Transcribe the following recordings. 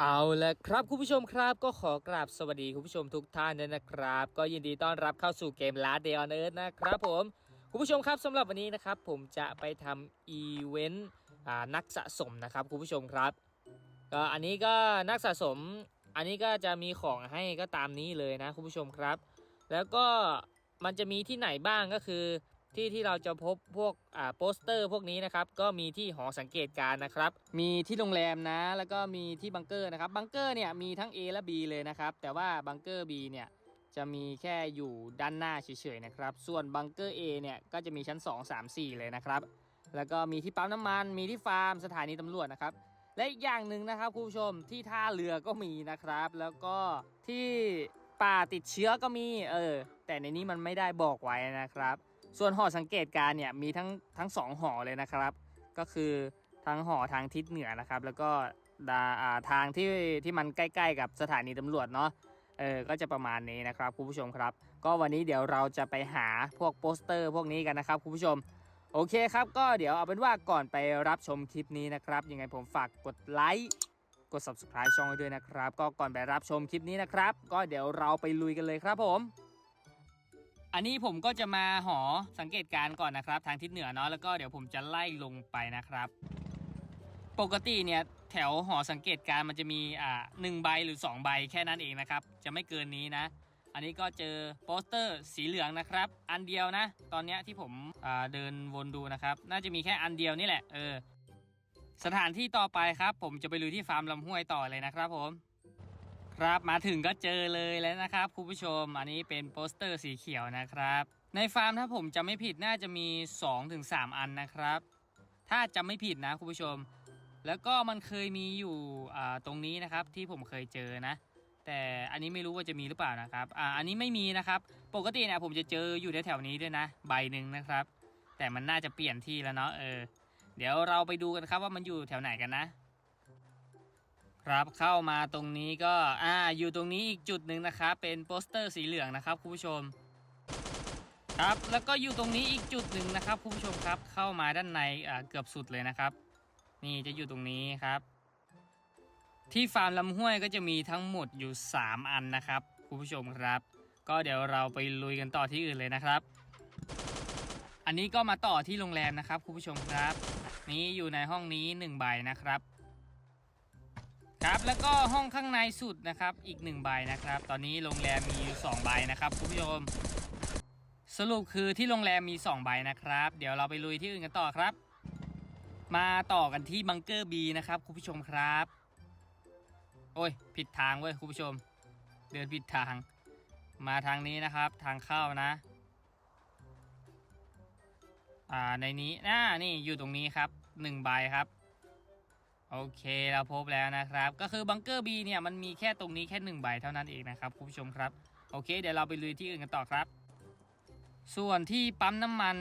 เอาละครับคุณผู้ชมครับก็ขอกราบสวัสดีคุณผู้ชมทุกท่านด้วยนะครับ ก็ยินดีต้อนรับเข้าสู่เกม Last Day on Earth นะครับผมคุณผู้ชมครับสำหรับวันนี้นะครับ ผมจะไปทำอีเวนต์นักสะสมนะครับคุณผู้ชมครับก็อันนี้ก็นักสะสม อันนี้ก็จะมีของให้ก็ตามนี้เลยนะคุณผู้ชมครับ แล้วก็มันจะมีที่ไหนบ้างก็คือ ที่ที่เราจะพบพวกอ่าโปสเตอร์พวกนี้นะครับ ก็มีที่หอสังเกตการณ์นะครับ มีที่โรงแรมนะ แล้วก็มีที่บังเกอร์นะครับ บังเกอร์เนี่ยมีทั้ง A และ B เลยนะครับ แต่ว่าบังเกอร์ B เนี่ยจะมีแค่อยู่ด้านหน้าเฉยๆนะครับ ส่วนบังเกอร์ A เนี่ยก็จะมีชั้น 2 3 4 เลยนะครับ แล้วก็มีที่ปั๊มน้ำมัน มีที่ฟาร์ม สถานีตำรวจนะครับ และอีกอย่างหนึ่งนะครับคุณผู้ชมที่ท่าเรือก็มีนะครับ แล้วก็ที่ป่าติดเชื้อก็มี เออ แต่ในนี้มันไม่ได้บอกไว้นะครับ ส่วนหอสังเกตการเนี่ยมีทั้งทั้งสองหอเลยนะครับ ก็คือทั้งหอทางทิศเหนือนะครับ แล้วก็ดาอ่าทางที่ที่มันใกล้ ๆ กับสถานีตำรวจเนาะเออก็จะประมาณนี้นะครับคุณผู้ชมครับ ก็วันนี้เดี๋ยวเราจะไปหาพวกโปสเตอร์พวกนี้กันนะครับคุณผู้ชม โอเคครับ ก็เดี๋ยวเอาเป็นว่าก่อนไปรับชมคลิปนี้นะครับยังไงผมฝากกดไลค์กด subscribe ช่องไว้ด้วยนะครับ ก็ก่อนไปรับชมคลิปนี้นะครับ ก็เดี๋ยวเราไปลุยกันเลยครับผม อันนี้ผมก็จะมาหอสังเกตการณ์ก่อนนะครับ ทางทิศเหนือเนาะแล้วก็เดี๋ยวผมจะไล่ลงไปนะครับ ปกติเนี่ยแถวหอสังเกตการณ์มันจะมีอ่าหนึ่งใบหรือ 2 ใบแค่นั้นเองนะครับ จะไม่เกินนี้นะ อันนี้ก็เจอโปสเตอร์สีเหลืองนะครับ อันเดียวนะ ตอนนี้ที่ผมเดินวนดูนะครับ น่าจะมีแค่อันเดียวนี่แหละเออสถานที่ต่อไปครับ ผมจะไปลุยที่ฟาร์มลำห้วยต่อเลยนะครับผม ครับมาถึงก็เจอเลยแล้วนะครับคุณผู้ชม อันนี้เป็นโปสเตอร์สีเขียวนะครับ ในฟาร์มถ้าผมจำไม่ผิดน่าจะมี 2-3 อันนะครับ ถ้าจำไม่ผิดนะคุณผู้ชม แล้วก็มันเคยมีอยู่ตรงนี้นะครับที่ผมเคยเจอนะ แต่อันนี้ไม่รู้ว่าจะมีหรือเปล่านะครับอ่าอันนี้ไม่มีนะครับ ปกติเนี่ยผมจะเจออยู่แถวๆนี้ด้วยนะ ใบหนึ่งนะครับ แต่มันน่าจะเปลี่ยนที่แล้วเนาะเออเดี๋ยวเราไปดูกันครับว่ามันอยู่แถวไหนกันนะ ครับเข้ามาตรงนี้ก็อ่าอยู่ตรงนี้อีกจุดหนึ่งนะครับเป็นโปสเตอร์สีเหลืองนะครับคุณผู้ชม ครับแล้วก็อยู่ตรงนี้อีกจุดหนึ่งนะครับคุณผู้ชมครับเข้ามาด้านในอ่าเกือบสุดเลยนะครับ นี่จะอยู่ตรงนี้ครับ ที่ฟาร์มลำห้วยก็จะมีทั้งหมดอยู่ 3 อันนะครับคุณผู้ชมครับ ก็เดี๋ยวเราไปลุยกันต่อที่อื่นเลยนะครับ อันนี้ก็มาต่อที่โรงแรมนะครับคุณผู้ชมครับ นี้อยู่ในห้องนี้1ใบนะครับ ครับแล้วก็ห้องข้างในสุดนะครับอีก1ใบนะครับ ตอนนี้โรงแรมมีอยู่2ใบนะครับคุณผู้ชมสรุปคือที่โรงแรมมี 2 ใบนะครับ เดี๋ยวเราไปลุยที่อื่นกันต่อครับ มาต่อกันที่บังเกอร์บีนะครับคุณผู้ชมครับ โอ้ยผิดทางเว้ยคุณผู้ชม เดินผิดทาง มาทางนี้นะครับ ทางเข้านะอ่าในนี้น่านี่อยู่ตรงนี้ครับหนึ่งใบครับ โอเคเราพบแล้วนะครับ ก็คือบังเกอร์บีเนี่ยมันมีแค่ตรงนี้แค่หนึ่งใบเท่านั้นเองนะครับคุณผู้ชมครับ โอเค เดี๋ยวเราไปลุยที่อื่นกันต่อครับ ส่วนที่ปั๊มน้ำมัน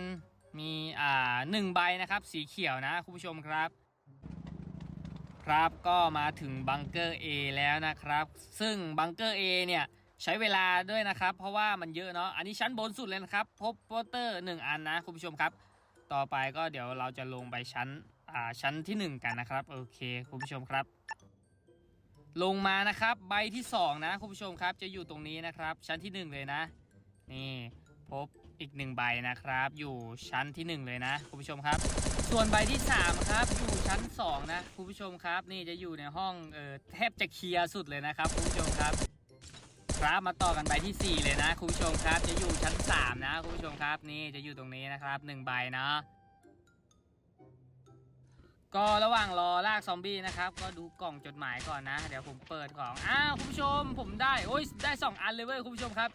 มีอ่าหนึ่งใบนะครับ สีเขียวนะคุณผู้ชมครับ ครับก็มาถึงบังเกอร์ A แล้วนะครับ ซึ่งบังเกอร์ A เนี่ยใช้เวลาด้วยนะครับ เพราะว่ามันเยอะเนาะอันนี้ชั้นบนสุดเลยนะครับ พบโปสเตอร์ 1 อันนะคุณผู้ชมครับ ต่อไปก็เดี๋ยวเราจะลงไปชั้น ชั้นที่ 1 กันนะครับ โอเคคุณผู้ชมครับ ลงมานะครับใบที่ 2 นะคุณผู้ชมครับ จะอยู่ตรงนี้นะครับ ชั้นที่ 1 เลยนะ นี่พบอีกหนึ่งใบนะครับ อยู่ชั้นที่ 1 เลยนะคุณผู้ชมครับ ส่วนใบที่ 3 ครับ อยู่ชั้น 2 นะคุณผู้ชมครับ นี่จะอยู่ในห้องเออแทบจะเคลียร์สุดเลยนะครับคุณผู้ชมครับครับมาต่อกันใบที่ 4 เลยนะคุณผู้ชมครับ จะอยู่ชั้น 3 นะคุณผู้ชมครับ นี่จะอยู่ตรงนี้นะครับ1ใบเนาะ ก็ระหว่างรอลากซอมบี้นะครับ ก็ดูกล่องจดหมายก่อนนะ เดี๋ยวผมเปิดของ อ้าวคุณผู้ชมผมได้ โอ้ยได้ 2 อันเลยเว้ยคุณผู้ชมครับ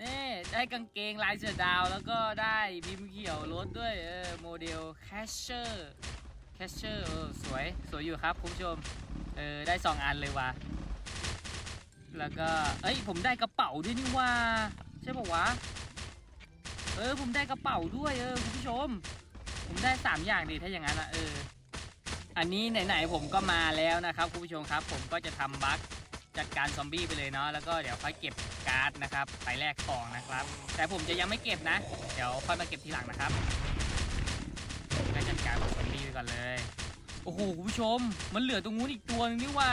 นี่ได้กางเกงลายเสือดาว แล้วก็ได้พิมเขียวรถด้วยเออโมเดลแคชเชอร์แคชเชอร์เออสวยสวยอยู่ครับคุณผู้ชม เออได้ 2 อันเลยว่ะ แล้วก็ เอ้ยผมได้กระเป๋าด้วยนี่ว่า ใช่ปะวะ เออผมได้กระเป๋าด้วยเออคุณผู้ชม ผมได้3อย่างดีถ้าอย่างนั้นอะเออ อันนี้ไหนๆผมก็มาแล้วนะครับคุณผู้ชมครับ ผมก็จะทำบัคจัดการซอมบี้ไปเลยเนาะแล้วก็เดี๋ยวค่อยเก็บการ์ดนะครับไปแลกของนะครับ แต่ผมจะยังไม่เก็บนะ เดี๋ยวค่อยมาเก็บทีหลังนะครับก็จัดการซอมบี้ไปก่อนเลยโอ้โหคุณผู้ชม มันเหลือตรงนู้นอีกตัวนึงนี่ว่า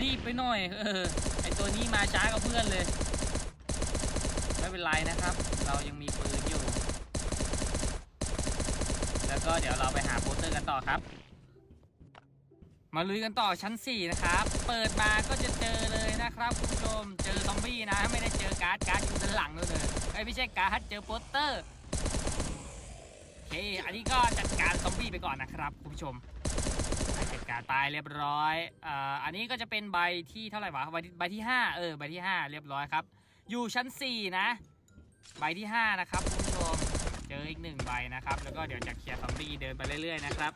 รีบไปหน่อย เออไอตัวนี้มาช้ากับเพื่อนเลย ไม่เป็นไรนะครับ เรายังมีปืนอยู่ แล้วก็เดี๋ยวเราไปหาโปสเตอร์กันต่อครับ มาลุยกันต่อชั้น 4 นะครับ เปิดมาก็จะเจอเลยนะครับคุณผู้ชม เจอซอมบี้นะ ไม่ได้เจอการ์ดการ์ดอยู่ด้านหลังเลยไอยไม่ใช่การ์ดเจอโปสเตอร์โอเค อันนี้ก็จัดการซอมบี้ไปก่อนนะครับคุณผู้ชมจัดการไปเรียบร้อยอ่าอันนี้ก็จะเป็นใบที่เท่าไหร่วะใบที่ใบที่5เออใบที่ 5 เรียบร้อยครับ อยู่ชั้น 4 นะ ใบที่ 5 นะครับคุณผู้ชม เจออีกหนึ่งใบนะครับ แล้วก็เดี๋ยวจะเคลียร์ซอมบี้เดินไปเรื่อยๆนะครับ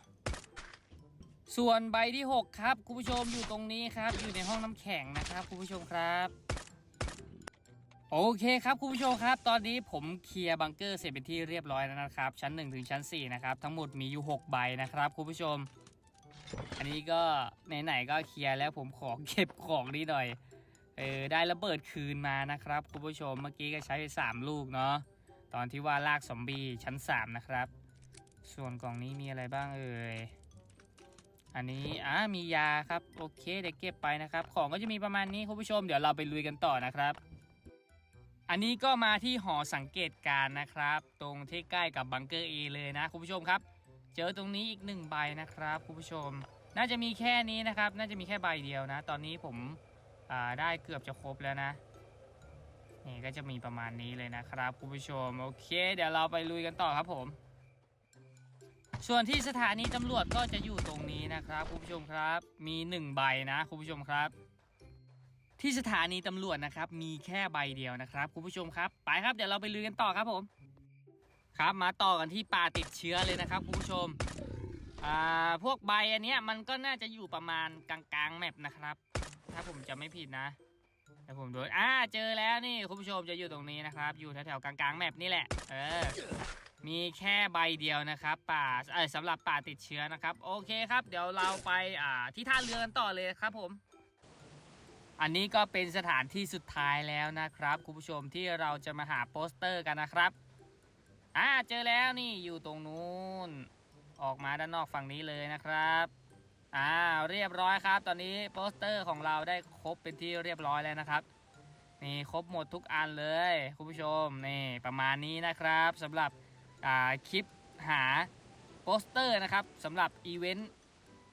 ส่วนใบที่ 6 ครับคุณผู้ชมอยู่ตรงนี้ครับ อยู่ในห้องน้ำแข็งนะครับคุณผู้ชมครับ โอเคครับคุณผู้ชมครับ ตอนนี้ผมเคลียร์บังเกอร์เสร็จเป็นที่เรียบร้อยแล้วนะครับ ชั้น 1 ถึงชั้น4นะครับทั้งหมดมีอยู่6ใบนะครับคุณผู้ชม อันนี้ก็ไหนๆก็เคลียร์แล้วผมขอเก็บของนิดหน่อยเออได้ระเบิดคืนมานะครับคุณผู้ชมเมื่อกี้ก็ใช้ไป3ลูกเนาะ ตอนที่ว่าลากซอมบี้ชั้น 3 นะครับ ส่วนกล่องนี้มีอะไรบ้างเอ่ย อันนี้อ่ามียาครับ โอเคเดี๋ยวเก็บไปนะครับ ของก็จะมีประมาณนี้คุณผู้ชมเดี๋ยวเราไปลุยกันต่อนะครับ อันนี้ก็มาที่หอสังเกตการณ์นะครับ ตรงที่ใกล้กับบังเกอร์เอเลยนะคุณผู้ชมครับ เจอตรงนี้อีกหนึ่งใบนะครับคุณผู้ชม น่าจะมีแค่นี้นะครับ น่าจะมีแค่ใบเดียวนะ ตอนนี้ผมได้เกือบจะครบแล้วนะ นี่ก็จะมีประมาณนี้เลยนะครับคุณผู้ชมโอเค เดี๋ยวเราไปลุยกันต่อครับผม ส่วนที่สถานีตำรวจก็จะอยู่ตรงนี้นะครับคุณผู้ชมครับ มีหนึ่งใบนะคุณผู้ชมครับ ที่สถานีตำรวจนะครับ มีแค่ใบเดียวนะครับคุณผู้ชมครับ ไปครับเดี๋ยวเราไปลุยกันต่อครับผม ครับมาต่อกันที่ป่าติดเชื้อเลยนะครับคุณผู้ชมอ่าพวกใบอันเนี้ยมันก็น่าจะอยู่ประมาณกลางๆแมปนะครับ ถ้าผมจะไม่ผิดนะ แต่ผมดูอ่าเจอแล้วนี่คุณผู้ชมจะอยู่ตรงนี้นะครับ อยู่แถวๆกลางๆแมปนี่แหละ เออ มีแค่ใบเดียวนะครับ ป่าเออสำหรับป่าติดเชื้อนะครับ โอเคครับ เดี๋ยวเราไปอ่าที่ท่าเรือกันต่อเลยครับผม อันนี้ก็เป็นสถานที่สุดท้ายแล้วนะครับคุณผู้ชมที่เราจะมาหาโปสเตอร์กันนะครับอ่าเจอแล้วนี่อยู่ตรงนู้น ออกมาด้านนอกฝั่งนี้เลยนะครับ อ่าเรียบร้อยครับ ตอนนี้โปสเตอร์ของเราได้ครบเป็นที่เรียบร้อยแล้วนะครับ นี่ครบหมดทุกอันเลยคุณผู้ชมนี่ประมาณนี้นะครับสำหรับอ่าคลิปหาโปสเตอร์นะครับสำหรับอีเวนต์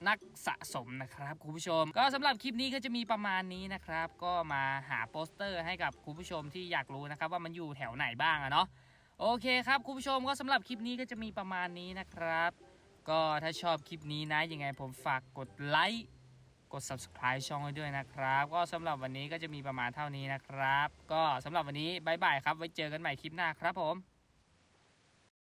นักสะสมนะครับคุณผู้ชม ก็สำหรับคลิปนี้ก็จะมีประมาณนี้นะครับ ก็มาหาโปสเตอร์ให้กับคุณผู้ชมที่อยากรู้นะครับ ว่ามันอยู่แถวไหนบ้างอะเนาะโอเคครับคุณผู้ชมก็สำหรับคลิปนี้ก็จะมีประมาณนี้นะครับ ก็ถ้าชอบคลิปนี้นะยังไงผมฝากกดไลค์กด subscribe ช่องไว้ด้วยนะครับ ก็สำหรับวันนี้ก็จะมีประมาณเท่านี้นะครับ ก็สำหรับวันนี้บายบายครับ ไว้เจอกันใหม่คลิปหน้าครับผม